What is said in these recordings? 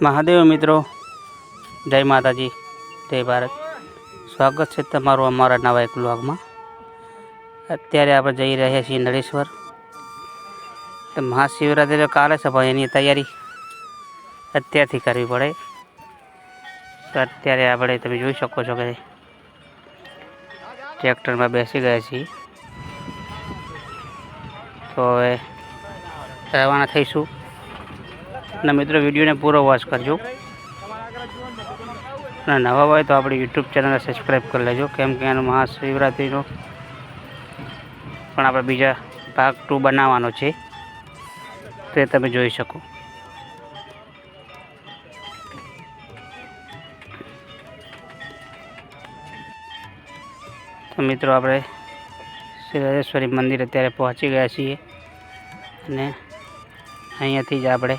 મહાદેવ મિત્રો, જય માતાજી, જય ભારત. સ્વાગત છે તમારું અમારા નવા એક બ્લોગમાં અત્યારે આપણે જઈ રહ્યા છીએ નળેશ્વર મહાશિવરાત્રિ કાલે છે ભાઈ એની તૈયારી અત્યારથી કરવી પડે. તો અત્યારે આપણે તમે જોઈ શકો છો કે ટ્રેક્ટરમાં બેસી ગયા છીએ. તો હવે રવાના થઈશું. અને મિત્રો, વિડીયોને પૂરો વોચ કરજો. અને નવા હોય તો આપણી યુટ્યુબ ચેનલને સબસ્ક્રાઈબ કરી લેજો. કેમ કે એનો મહાશિવરાત્રિનો પણ આપણે બીજા ભાગ ટુ બનાવવાનો છે. તે તમે જોઈ શકો. તો મિત્રો, આપણે શ્રી રાજેશ્વરી મંદિર અત્યારે પહોંચી ગયા છીએ. અને અહીંયાથી જ આપણે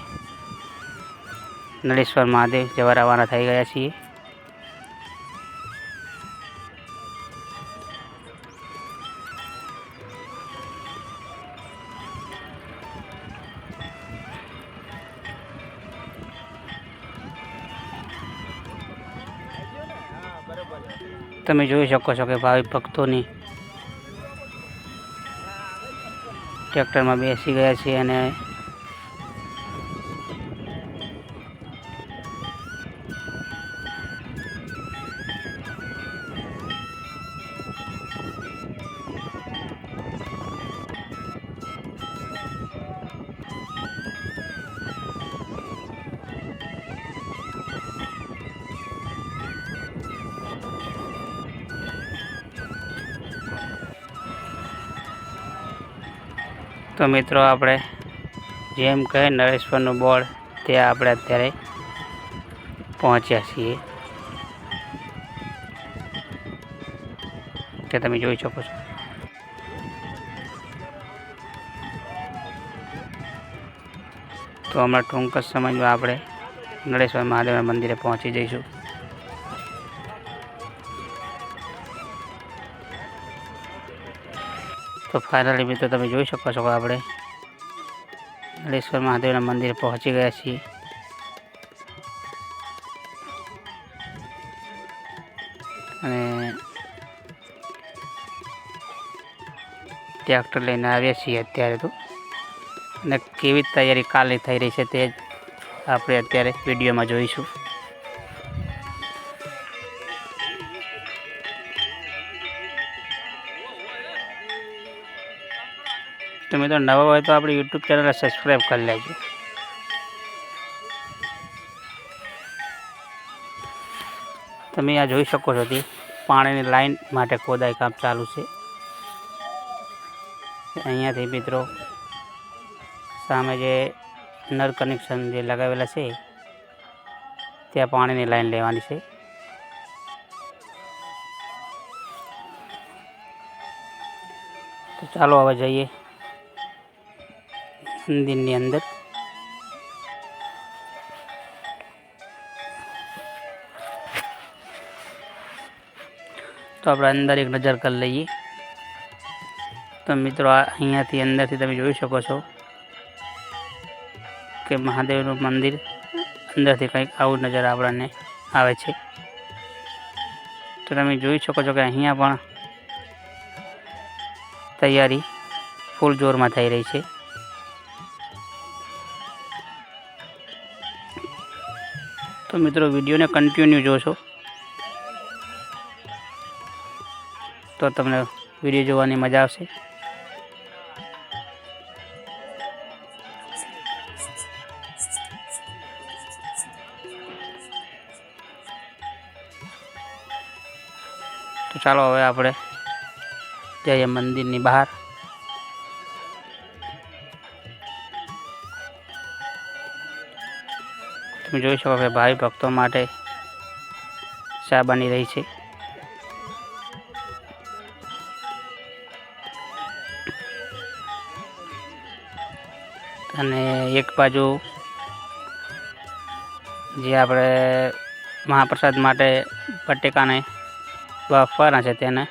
નળેશ્વર મહાદેવ જવા રવાના થઈ ગયા છીએ. તમે જોઈ શકો છો કે ભાવિ ભક્તોની ટ્રેક્ટરમાં બેસી ગયા છે અને તો મિત્રો આપણે જેમ કહે નરેશ્વરનું બોર્ડ ત્યાં આપણે અત્યારે પહોંચ્યા છીએ. તે તમે જોઈ શકો છો. તો હમણાં ટૂંક જ સમયમાં આપણે નળેશ્વર મહાદેવના મંદિરે પહોંચી જઈશું. તો ફાઇનલી મિત્રો તમે જોઈ શકો છો આપણે નળેશ્વર મહાદેવના મંદિરે પહોંચી ગયા છીએ. અને ટ્રેક્ટર લઈને આવ્યા છીએ અત્યારે તો. અને કેવી તૈયારી કાલે થઈ રહી છે તે આપણે અત્યારે વિડીયોમાં જોઈશું. તો મિત્રો નવા હોય તો આપણી યુટ્યુબ ચેનલને સબસ્ક્રાઈબ કરી લેજો. તમે આ જોઈ શકો છો તે પાણીની લાઈન માટે ખોદાઈ કામ ચાલુ છે. અહીંયાથી મિત્રો સામે જે નળ કનેક્શન જે લગાવેલા છે, ત્યાં પાણીની લાઈન લેવાની છે. ચાલો હવે જઈએ. મંદિરની અંદર તો આપણે અંદર એક નજર કરી લઈએ તો મિત્રો આ અહીંયાથી અંદરથી તમે જોઈ શકો છો કે મહાદેવનું મંદિર અંદરથી કંઈક આવું નજર આપણને આવે છે તો તમે જોઈ શકો છો કે અહીંયા પણ તૈયારી ફૂલ જોરમાં થઈ રહી છે તો મિત્રો વિડીયોને કન્ટિન્યુ જોશો. તો તમને વીડિયો જોવાની મજા આવશે. તો ચાલો હવે આપણે જઈએ મંદિરની બહાર. તમે જોઈ શકો કે ભાવિ ભક્તો માટે ચા બની રહી છે. અને એક બાજુ જે આપણે મહાપ્રસાદ માટે બટેકાને બાફવાના છે તેને,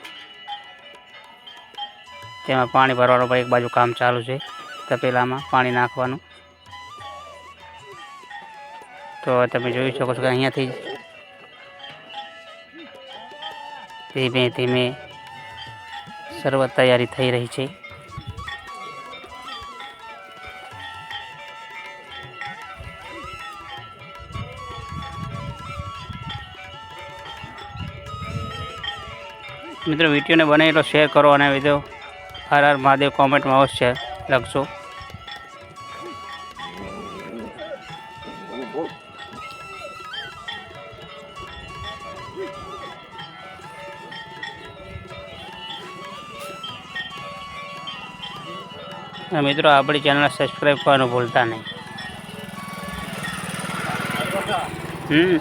તેમાં પાણી ભરવાનું પણ એક બાજુ કામ ચાલુ છે. તપેલામાં પાણી નાખવાનું. તો તમે જોઈ શકો છો કે અહીંયાથી ધીમે ધીમે સર્વ તૈયારી થઈ રહી છે. મિત્રો, વિડીયોને બને શેર કરો અને વીડિયો હર હર મહાદેવ કોમેન્ટમાં અવશ્ય લખશો મિત્રો, આપણી ચેનલ સબસ્ક્રાઈબ કરવાનું ભૂલતા નહીં. હમ.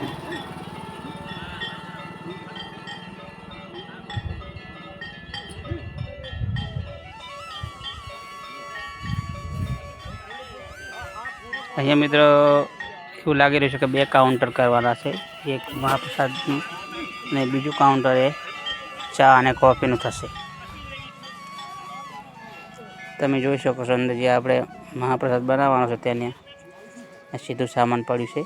અહીંયા મિત્રો, એવું લાગી રહ્યું છે કે બે કાઉન્ટર કરવાના છે. એક મહાપ્રસાદનું અને બીજું કાઉન્ટર એ ચા અને કોફીનું થશે. તમે જોઈ શકો છો અંદર જે આપણે મહાપ્રસાદ બનાવવાનો છે તેને. સીધું સામાન પડ્યું છે.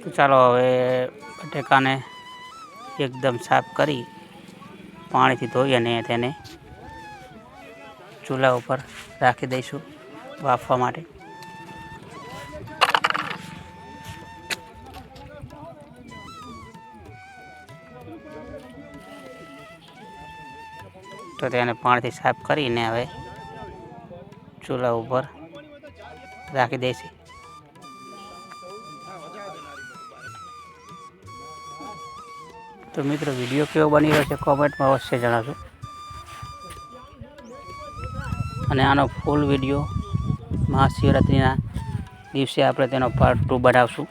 તો ચાલો હવે બટેકાને એકદમ સાફ કરી પાણીથી ધોઈ અને તેને ચૂલા ઉપર રાખી દઈશું બાફવા માટે. તો તેને પાણીથી સાફ કરીને હવે ચૂલા ઉપર રાખી દઈશું. તો મિત્રો, વીડિયો કેવો બની રહ્યો છે કોમેન્ટમાં અવશ્ય જણાવશો અને આનો ફૂલ વીડિયો મહાશિવરાત્રિના દિવસે આપણે તેનો પાર્ટ ટુ બનાવશું.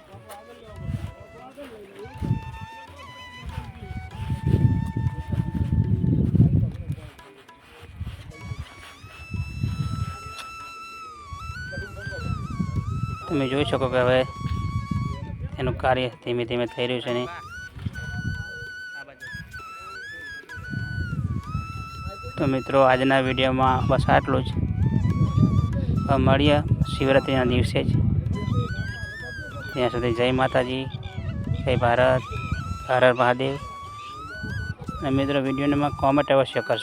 તમે જોઈ શકો કે હવે એનું કાર્ય ધીમે ધીમે થઈ રહ્યું છે ને. તો મિત્રો, આજના વિડીયોમાં બસ આટલું જ. મળીએ શિવરાત્રિના દિવસે જ. ત્યાં સુધી જય માતાજી, જય ભારત, હર હર મહાદેવ. અને મિત્રો વિડીયોમાં કોમેન્ટ અવશ્ય કરશો